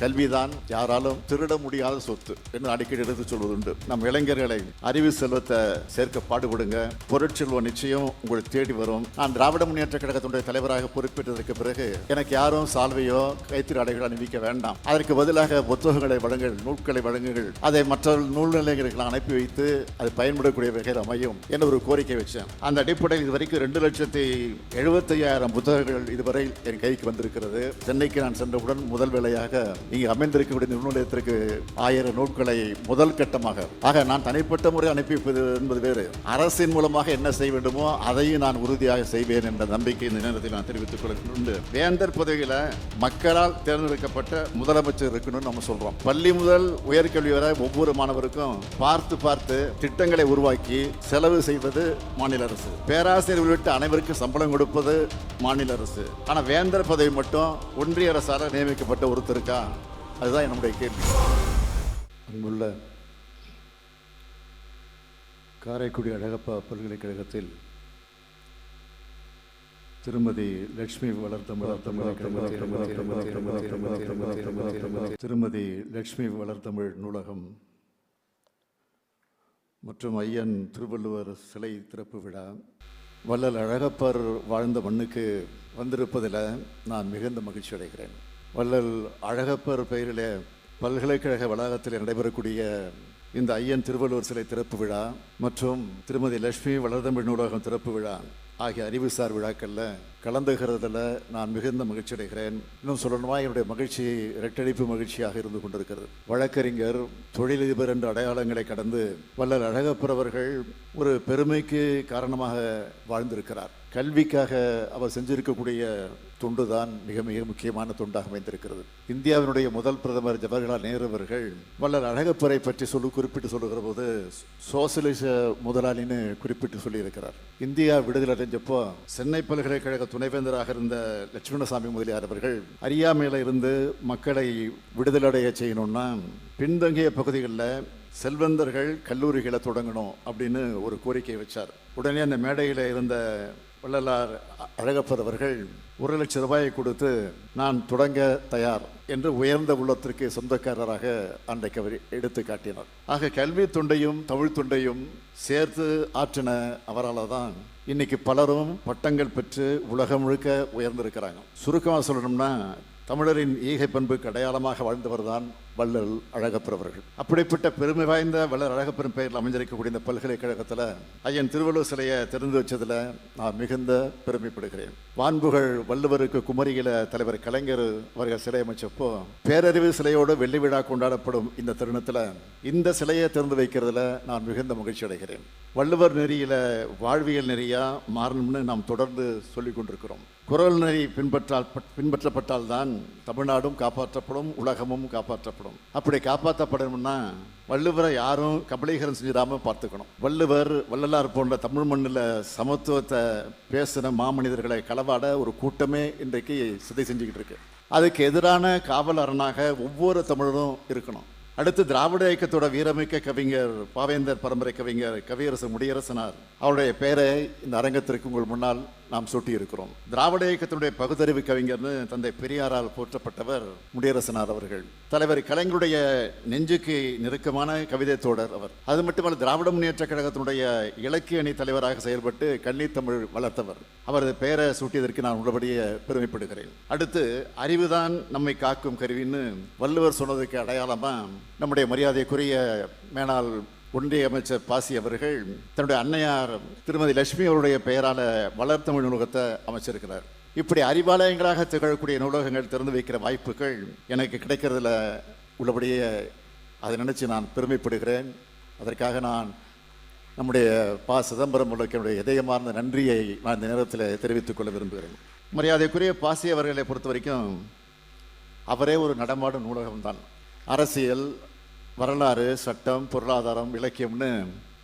கல்விதான் யாராலும் திருட முடியாத சொத்து என்று அடிக்கடி எடுத்து சொல்வதுண்டு. நம் இளைஞர்களை அறிவு செல்வத்தை சேர்க்க பாடுபடுங்க. பொருட்செல்வம் நிச்சயம் உங்களை தேடி வரும். நான் திராவிட முன்னேற்ற கழகத்தினுடைய தலைவராக பொறுப்பேற்றதற்கு பிறகு எனக்கு யாரும் சால்வையோ கைத்திரு அடைகள் அணிவிக்க வேண்டாம். அதற்கு பதிலாக புத்தகங்களை வழங்குங்கள் நூல்களை வழங்குங்கள். அதை மற்ற நூல்நிலையங்களுக்கு அனுப்பி வைத்து அது பயன்படக்கூடிய வகையில் அமையும் என்ற ஒரு கோரிக்கை வச்சேன். அந்த அடிப்படையில் இதுவரைக்கும் ரெண்டு லட்சத்தி எழுபத்தையாயிரம் புத்தகங்கள் இதுவரை என் கைக்கு வந்திருக்கிறது. சென்னைக்கு நான் சென்றவுடன் முதல் வேளையாக இங்கே அமைந்திருக்கக்கூடிய இந்த ஆயிரம் நூல்களை முதல் கட்டமாக. ஆக நான் தனிப்பட்ட முறை அனுப்பிப்பது என்பது வேறு. அரசின் மூலமாக என்ன செய்ய வேண்டுமோ அதையும் நான் உறுதியாக செய்வேன் என்ற நம்பிக்கை இந்த நேரத்தில் நான் தெரிவித்துக் கொள்கின்ற வேந்தர் பதவியில் மக்களால் தேர்ந்தெடுக்கப்பட்ட முதலமைச்சர் இருக்கணும்னு நம்ம சொல்றோம். பள்ளி முதல் உயர்கல்வி வரை ஒவ்வொரு மாணவருக்கும் பார்த்து பார்த்து திட்டங்களை உருவாக்கி செலவு செய்வது மாநில அரசு. பேராசிரியர் உள்ளிட்ட அனைவருக்கும் சம்பளம் கொடுப்பது மாநில அரசு. ஆனால் வேந்தர் பதவி மட்டும் ஒன்றிய அரசால் நியமிக்கப்பட்ட ஒருத்தருக்கா? அதுதான் என்னுடைய கேள்வி அங்குள்ள காரைக்குடி அழகப்பா பல்கலைக்கழகத்தில் திருமதி லட்சுமி வளர்த்தமிழ் திருமதி லட்சுமி வளர்த்தமிழ் நூலகம் மற்றும் ஐயன் திருவள்ளுவர் சிலை திறப்பு விழா வள்ளல் அழகப்பர் வாழ்ந்த மண்ணுக்கு வந்திருப்பதில் நான் மிகுந்த மகிழ்ச்சி அடைகிறேன் வள்ளல் அழகப்பர் பெயரில் பல்கலைக்கழக வளாகத்தில் நடைபெறக்கூடிய இந்த ஐயன் திருவள்ளுவர் சிலை திறப்பு விழா மற்றும் திருமதி லட்சுமி வளர்தமிழ் நூலகம் திறப்பு விழா ஆகிய அறிவுசார் விழாக்களில் கலந்துகிறதுல நான் மிகுந்த மகிழ்ச்சி அடைகிறேன் இன்னும் சொல்லணுமா என்னுடைய மகிழ்ச்சி இரட்டடிப்பு மகிழ்ச்சியாக இருந்து கொண்டிருக்கிறது. வழக்கறிஞர் தொழிலதிபர் என்ற அடையாளங்களை கடந்து வள்ளல் அழகப்பரவர்கள் ஒரு பெருமைக்கு காரணமாக வாழ்ந்திருக்கிறார். கல்விக்காக அவர் செஞ்சிருக்கக்கூடிய தொண்டு தான் மிக மிக முக்கியமான தொண்டாக அமைந்திருக்கிறது. இந்தியாவினுடைய முதல் பிரதமர் ஜவஹர்லால் நேரு அவர்கள் வள்ளல் அழகப்பரை பற்றி சொல்லு குறிப்பிட்டு சொல்லுகிற போது சோசியலிச முதலாளின்னு குறிப்பிட்டு சொல்லியிருக்கிறார். இந்தியா விடுதலை அடைஞ்சப்போ சென்னை பல்கலைக்கழக துணைவேந்தராக இருந்த லட்சுமணசாமி முதலியார் அவர்கள் அறியாமையில இருந்து மக்களை விடுதலடைய செய்யணும்னா பின்தங்கிய பகுதிகளில் செல்வந்தர்கள் கல்லூரிகளை தொடங்கணும் அப்படின்னு ஒரு கோரிக்கை வச்சார். உடனே அந்த மேடையில் இருந்த வள்ளலார் அழகப்பதவர்கள் அழகப்பர் அவர்கள் ஒரு லட்சம் ரூபாயை கொடுத்து நான் தொடங்க தயார் என்று உயர்ந்த உள்ளத்திற்கு சொந்தக்காரராக அன்றைக்கு அவர் எடுத்து காட்டினார். ஆக கல்வி தொண்டையும் தமிழ் தொண்டையும் சேர்த்து ஆற்றின அவரால் தான் இன்னைக்கு பலரும் பட்டங்கள் பெற்று உலகம் முழுக்க உயர்ந்திருக்கிறாங்க. சுருக்கமாக சொல்லணும்னா தமிழரின் ஈகை பண்புக்கு அடையாளமாக வாழ்ந்தவர் தான் வள்ளல் அழகப்பர் அவர்கள். அப்படிப்பட்ட பெருமை வாய்ந்த வள்ளல் அழகப்பெரும் பெயரில் அமைஞ்சிருக்கக்கூடிய இந்த பல்கலைக்கழகத்தில் ஐயன் திருவள்ளுவர் சிலையை திறந்து வச்சதில் நான் மிகுந்த பெருமைப்படுகிறேன். வான்புகள் வள்ளுவருக்கு குமரியில தலைவர் கலைஞர் அவர்கள் சிலை அமைச்சப்போ பேரறிவு சிலையோடு வெள்ளி விழா கொண்டாடப்படும் இந்த தருணத்தில் இந்த சிலையை திறந்து வைக்கிறதுல நான் மிகுந்த மகிழ்ச்சி அடைகிறேன். வள்ளுவர் நெறியில் வாழ்வியல் நெறியாக மாறணும்னு நாம் தொடர்ந்து சொல்லிக் கொண்டிருக்கிறோம். குரல் நெறி பின்பற்றால் பின்பற்றப்பட்டால் தான் தமிழ்நாடும் காப்பாற்றப்படும் உலகமும் காப்பாற்றப்படும். அப்படி காப்பாற்றப்படணும்னா வள்ளுவரை யாரும் கபலீகரம் செஞ்சிடாமல் பார்த்துக்கணும். வள்ளுவர் வள்ளலார் போன்ற தமிழ் மண்ணில் சமத்துவத்தை பேசின மாமனிதர்களை களவாட ஒரு கூட்டமே இன்றைக்கு சிதை செஞ்சுக்கிட்டு இருக்கு அதுக்கு எதிரான காவலரனாக ஒவ்வொரு தமிழரும் இருக்கணும். அடுத்து திராவிட இயக்கத்தோட வீரமிக்க கவிஞர் பாவேந்தர் பரம்பரை கவிஞர் கவியரசு முடியரசனார். அவருடைய பெயரை இந்த அரங்கத்திற்கு உங்கள் முன்னால் நாம் சூட்டியிருக்கிறோம். திராவிட இயக்கத்தினுடைய பகுத்தறிவு கவிஞர்னு தந்தை பெரியாரால் போற்றப்பட்டவர் முடியரசனார் அவர்கள். தலைவர் கலைஞருடைய நெஞ்சுக்கு நெருக்கமான கவிதை தோடர் அவர். அது மட்டுமல்ல திராவிட முன்னேற்ற கழகத்தினுடைய இலக்கிய அணி தலைவராக செயல்பட்டு கன்னித்தமிழ் வளர்த்தவர். அவரது பெயரை சூட்டியதற்கு நான் உள்ளபடியே பெருமைப்படுகிறேன். அடுத்து அறிவுதான் நம்மை காக்கும் கருவின்னு வள்ளுவர் சொன்னதுக்கு அடையாளமாக நம்முடைய மரியாதைக்குரிய மேலாள் ஒன்றிய அமைச்சர் பாசி அவர்கள் தன்னுடைய அன்னையார் திருமதி லட்சுமி அவருடைய பெயரால் வளர்த்தமிழ் நூலகத்தை அமைச்சிருக்கிறார். இப்படி அறிவாலயங்களாக திகழக்கூடிய நூலகங்கள் திறந்து வைக்கிற வாய்ப்புகள் எனக்கு கிடைக்கிறதுல உள்ளபடியே அதை நினச்சி நான் பெருமைப்படுகிறேன். அதற்காக நான் நம்முடைய பா. சிதம்பரம் உள்ளக்கு என்னுடைய இதயமார்ந்த நன்றியை நான் இந்த நேரத்தில் தெரிவித்துக் கொள்ள விரும்புகிறேன். மரியாதைக்குரிய பாசி அவர்களை பொறுத்த வரைக்கும் அவரே ஒரு நடமாடும் நூலகம்தான். அரசியல் வரலாறு சட்டம் பொருளாதாரம் இலக்கியம்னு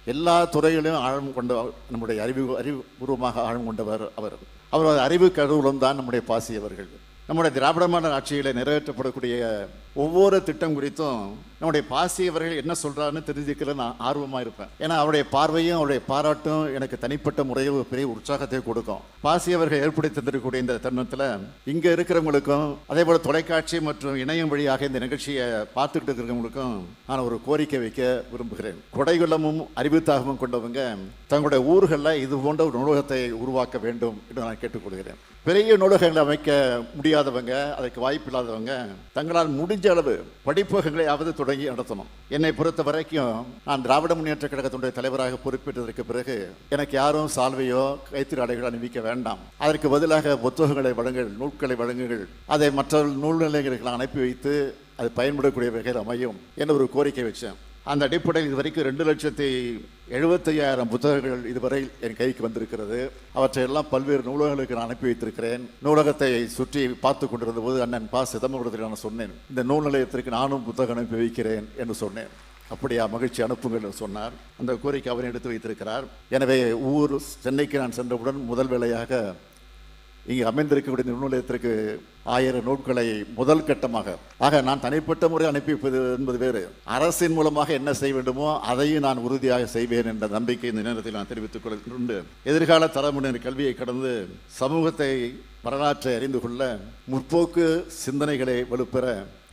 எல்லா துறைகளையும் ஆழம் கொண்ட நம்முடைய அறிவு அறிவுபூர்வமாக ஆழம் கொண்டவர் அவர். அவரது அறிவு கருவூலம் தான் நம்முடைய பாசி அவர்கள் நம்முடைய திராவிட மாடல் ஆட்சியில் நிறைவேற்றப்படக்கூடிய ஒவ்வொரு திட்டம் குறித்தும் நம்முடைய பாசி அவர்கள் என்ன சொல்கிறாருன்னு தெரிஞ்சுக்கிற நான் ஆர்வமாக இருப்பேன். ஏன்னா அவருடைய பார்வையும் அவருடைய பாராட்டும் எனக்கு தனிப்பட்ட முறையில் ஒரு பெரிய உற்சாகத்தை கொடுக்கும். பாசி அவர்கள் ஏற்படுத்தி தந்திருக்கக்கூடிய இந்த தருணத்தில் இங்கே இருக்கிறவங்களுக்கும் அதே போல் தொலைக்காட்சி மற்றும் இணையம் வழியாக இந்த நிகழ்ச்சியை பார்த்துக்கிட்டு இருக்கிறவங்களுக்கும் நான் ஒரு கோரிக்கை வைக்க விரும்புகிறேன். கொடைகுள்ளமும் அறிவுத்தாகமும் கொண்டவங்க தங்களுடைய ஊர்களில் இது போன்ற ஒரு நூலகத்தை உருவாக்க வேண்டும் என்று நான் கேட்டுக்கொள்கிறேன். பெரிய நூலகங்களை அமைக்க முடியாதவங்க அதற்கு வாய்ப்பு இல்லாதவங்க தங்களால் முடிஞ்ச அளவு படிப்பகங்களையாவது தொடங்கி நடத்தணும். என்னை பொறுத்த வரைக்கும் நான் திராவிட முன்னேற்ற கழகத்தினுடைய தலைவராக பொறுப்பேற்றதற்கு பிறகு எனக்கு யாரும் சால்வையோ கைத்திரி அடைகளோ அணிவிக்க வேண்டாம். அதற்கு பதிலாக புத்தகங்களை வழங்குங்கள் நூல்களை வழங்குங்கள். அதை மற்ற நூல் நிலையங்களுக்கு அனுப்பி வைத்து அது பயன்படக்கூடிய வகையில் அமையும் என்ற ஒரு கோரிக்கை வச்சேன். அந்த அடிப்படையில் இது வரைக்கும் ரெண்டு லட்சத்தி எழுபத்தையாயிரம் புத்தகங்கள் இதுவரை என் கைக்கு வந்திருக்கிறது. அவற்றையெல்லாம் பல்வேறு நூலகங்களுக்கு நான் அனுப்பி வைத்திருக்கிறேன். நூலகத்தை சுற்றி பார்த்து கொண்டிருந்த போது அண்ணன் பா. சிதம்பரத்தில் நான் சொன்னேன். இந்த நூல் நிலையத்திற்கு நானும் புத்தகம் அனுப்பி வைக்கிறேன் என்று சொன்னேன். அப்படியா மகிழ்ச்சி அனுப்புங்கள் என்று சொன்னார். அந்த கோரிக்கை அவரை எடுத்து வைத்திருக்கிறார். எனவே ஊர் சென்னைக்கு நான் சென்றவுடன் முதல் வேளையாக இங்கே அமைந்திருக்கக்கூடிய இந்த நூலகத்திற்கு ஆயிரம் நூல்களை முதல் கட்டமாக. ஆக நான் தனிப்பட்ட முறை அனுப்பி வைப்பது என்பது வேறு. அரசின் மூலமாக என்ன செய்ய வேண்டுமோ அதையும் நான் உறுதியாக செய்வேன் என்ற நம்பிக்கை இந்த நேரத்தில் நான் தெரிவித்துக் கொள்கின்றேன் எதிர்கால தலைமுறையினர் கல்வியை கடந்து சமூகத்தை வரலாற்றை அறிந்து கொள்ள முற்போக்கு சிந்தனைகளை வலுப்பெற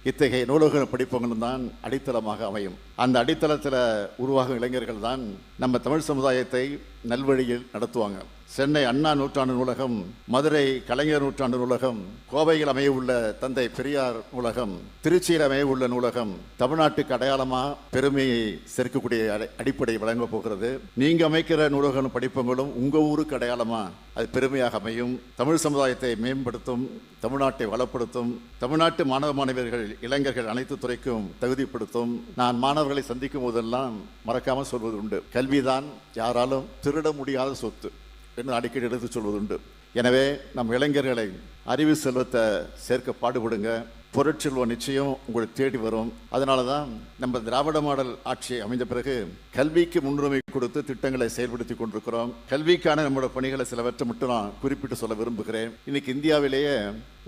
இத்தகைய நூலக படிப்புகளும் தான் அடித்தளமாக அமையும். அந்த அடித்தளத்தில் உருவாகும் இளைஞர்கள் தான் நம்ம தமிழ் சமுதாயத்தை நல்வழியில் நடத்துவாங்க. சென்னை அண்ணா நூற்றாண்டு நூலகம் மதுரை கலைஞர் நூற்றாண்டு நூலகம் கோவையில் அமையவுள்ள தந்தை பெரியார் நூலகம் திருச்சியில் அமையவுள்ள நூலகம் தமிழ்நாட்டுக்கு அடையாளமாக பெருமையை சேர்க்கக்கூடிய அடிப்படை வழங்க போகிறது. நீங்க அமைக்கிற நூலகம் படிப்பங்களும் உங்க ஊருக்கு அடையாளமா? அது பெருமையாக அமையும். தமிழ் சமுதாயத்தை மேம்படுத்தும் தமிழ்நாட்டை வளப்படுத்தும் தமிழ்நாட்டு மாணவ மாணவியர்கள் இளைஞர்கள் அனைத்து துறைக்கும் தகுதிப்படுத்தும். நான் மாணவர்களை சந்திக்கும் போதெல்லாம் மறக்காமல் சொல்வது உண்டு. கல்விதான் யாராலும் திருட முடியாத சொத்து. என்று அடிக்கடி எடுத்து சொல்வதுண்டு. எனவே நம் இளைஞர்களை அறிவு செல்வத்தை சேர்க்க பாடுபடுங்க. பொருட்செல்வம் நிச்சயம் உங்களை தேடி வரும். அதனால தான் நம்ம திராவிட மாடல் ஆட்சி அமைந்த பிறகு கல்விக்கு முன்னுரிமை கொடுத்து திட்டங்களை செயல்படுத்தி கொண்டிருக்கிறோம். கல்விக்கான நம்மளோட பணிகளை சிலவற்றை மட்டும் நான் குறிப்பிட்டு சொல்ல விரும்புகிறேன். இன்னைக்கு இந்தியாவிலேயே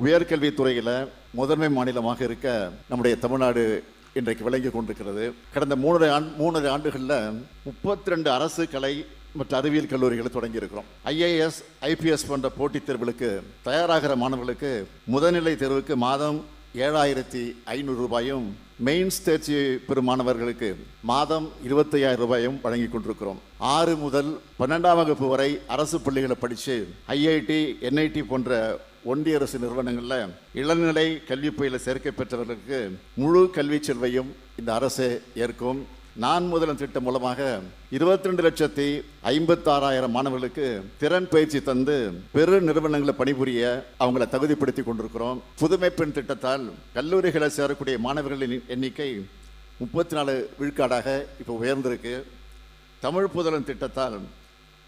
உயர்கல்வித்துறையில் முதன்மை மாநிலமாக இருக்க நம்முடைய தமிழ்நாடு இன்றைக்கு விளங்கி கொண்டிருக்கிறது. கடந்த மூணரை ஆண்டு மூணரை ஆண்டுகளில் முப்பத்தி ரெண்டு அரசு கலை மற்ற அறிவியல் கல்லூரிகளை தொடங்கியிருக்கிறோம். ஐஏஎஸ் ஐபிஎஸ் போன்ற போட்டித் தேர்வுகளுக்கு தயாராகிற மாணவர்களுக்கு முதல்நிலை தேர்வுக்கு மாதம் ஏழாயிரத்தி ஐநூறு ரூபாயும் மெயின்ஸ் தேர்ச்சி பெறும் மாணவர்களுக்கு மாதம் இருபத்தையாயிரம் ரூபாயும் வழங்கி கொண்டிருக்கிறோம். ஆறு முதல் பன்னெண்டாம் வகுப்பு வரை அரசு பள்ளிகளை படித்து ஐஐடி என்ஐடி போன்ற ஒன்றிய அரசு நிறுவனங்களில் இளநிலை கல்வி பயில சேர்க்கை பெற்றவர்களுக்கு முழு கல்வி செல்வையும் இந்த அரசு ஏற்கும். நான் முதலம் திட்டம் மூலமாக இருபத்தி ரெண்டு லட்சத்தி ஐம்பத்தாறாயிரம் மாணவர்களுக்கு திறன் பயிற்சி தந்து பெரு நிறுவனங்களில் பணிபுரிய அவங்கள தகுதிப்படுத்தி கொண்டிருக்கிறோம். புதுமை பெண் திட்டத்தால் கல்லூரிகளை சேரக்கூடிய மாணவர்களின் எண்ணிக்கை முப்பத்தி நாலு விழுக்காடாக இப்போ உயர்ந்திருக்கு. தமிழ் புதலன் திட்டத்தால்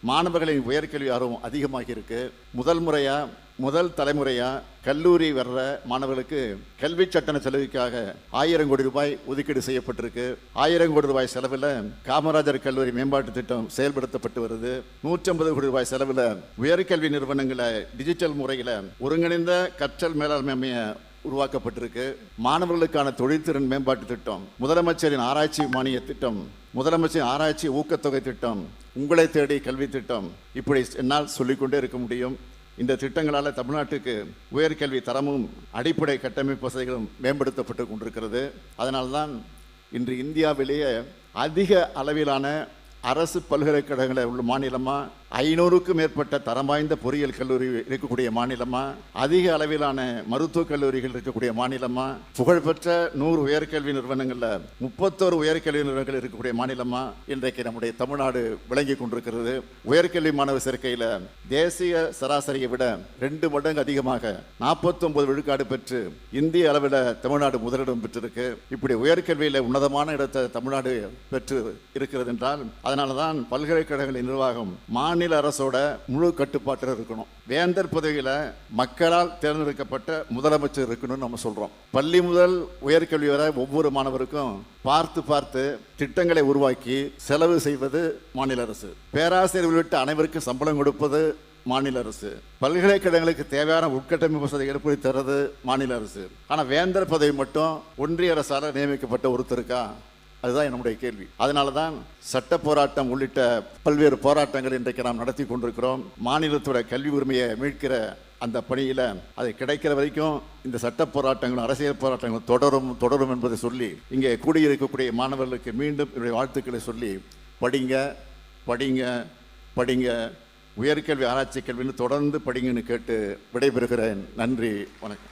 மாணவர்களின் உயர்கல்வி ஆர்வம் அதிகமாக இருக்குது முதல் முறையாக முதல் தலைமுறையாக கல்லூரி வர்ற மாணவர்களுக்கு கல்வி சட்டண செலவுக்காக ஆயிரம் கோடி ரூபாய் ஒதுக்கீடு செய்யப்பட்டிருக்கு. ஆயிரம் கோடி ரூபாய் செலவில் காமராஜர் கல்லூரி மேம்பாட்டு திட்டம் செயல்படுத்தப்பட்டு வருது. நூற்றம்பது கோடி ரூபாய் செலவில் உயர்கல்வி நிறுவனங்களை டிஜிட்டல் முறையில் ஒருங்கிணைந்த கற்றல் மேலாண்மை அமைய உருவாக்கப்பட்டிருக்கு. மாணவர்களுக்கான தொழில்திறன் மேம்பாட்டு திட்டம் முதலமைச்சரின் ஆராய்ச்சி மானிய திட்டம் முதலமைச்சரின் ஆராய்ச்சி ஊக்கத்தொகை திட்டம் உங்களை தேடி கல்வி திட்டம் இப்படி என்னால் சொல்லிக்கொண்டே இருக்க முடியும். இந்த திட்டங்களால் தமிழ்நாட்டுக்கு உயர்கல்வி தரமும் அடிப்படை கட்டமைப்பு வசதிகளும் மேம்படுத்தப்பட்டு கொண்டிருக்கிறது. அதனால்தான் இன்று இந்தியாவிலேயே அதிக அளவிலான அரசு பல்கலைக்கழகங்களில் உள்ள மாநிலமா? ஐநூறுக்கும் மேற்பட்ட தரம் வாய்ந்த பொறியியல் கல்லூரி இருக்கக்கூடிய மாநிலமாக அதிக அளவிலான மருத்துவக் கல்லூரிகள் இருக்கக்கூடிய மாநிலமா? புகழ்பெற்ற நூறு உயர்கல்வி நிறுவனங்களில் முப்பத்தோரு உயர்கல்வி நிறுவனங்கள் இருக்கக்கூடிய மாநிலமா? இன்றைக்கு நம்முடைய தமிழ்நாடு விளங்கி கொண்டிருக்கிறது. உயர்கல்வி மாணவர் சேர்க்கையில் தேசிய சராசரியை விட ரெண்டு மடங்கு அதிகமாக 49 விழுக்காடு பெற்று இந்திய அளவில் தமிழ்நாடு முதலிடம் பெற்றிருக்கு. இப்படி உயர்கல்வியில் உன்னதமான இடத்தை தமிழ்நாடு பெற்று இருக்கிறது என்றால் அதனால தான் பல்கலைக்கழகங்களின் நிர்வாகம் மாநில அரசோட முழு கட்டுப்பாட்டில் இருக்கணும். வேந்தர் பதவியில் மக்களால் தேர்ந்தெடுக்கப்பட்ட முதலமைச்சர் இருக்கணும்னு நம்ம சொல்கிறோம் பள்ளி முதல் உயர்கல்வி வரை ஒவ்வொரு மாணவருக்கும் பார்த்து பார்த்து திட்டங்களை உருவாக்கி செலவு செய்வது மாநில அரசு. பேராசிரியர் உள்ளிட்ட அனைவருக்கும் சம்பளம் கொடுப்பது மாநில அரசு. பல்கலைக்கழகங்களுக்கு தேவையான உட்கட்டமைப்பு வசதி ஏற்படுத்தி தர்றது மாநில அரசு. ஆனால் வேந்தர் பதவி மட்டும் ஒன்றிய அரசால் நியமிக்கப்பட்ட ஒருத்தருக்கா? அதுதான் என்னுடைய கேள்வி. அதனால தான் சட்ட போராட்டம் உள்ளிட்ட பல்வேறு போராட்டங்கள் இன்றைக்கு நாம் நடத்தி கொண்டிருக்கிறோம். மாநிலத்தோட கல்வி உரிமையை மீட்கிற அந்த பணியில் அது கிடைக்கிற வரைக்கும் இந்த சட்ட போராட்டங்களும் அரசியல் போராட்டங்களும் தொடரும் தொடரும் என்பதை சொல்லி இங்கே கூடியிருக்கக்கூடிய மாணவர்களுக்கு மீண்டும் என்னுடைய வாழ்த்துக்களை சொல்லி படிங்க படிங்க படிங்க. உயர்கல்வி ஆராய்ச்சி கல்வின்னு தொடர்ந்து படிங்கன்னு கேட்டு விடைபெறுகிறேன். நன்றி வணக்கம்.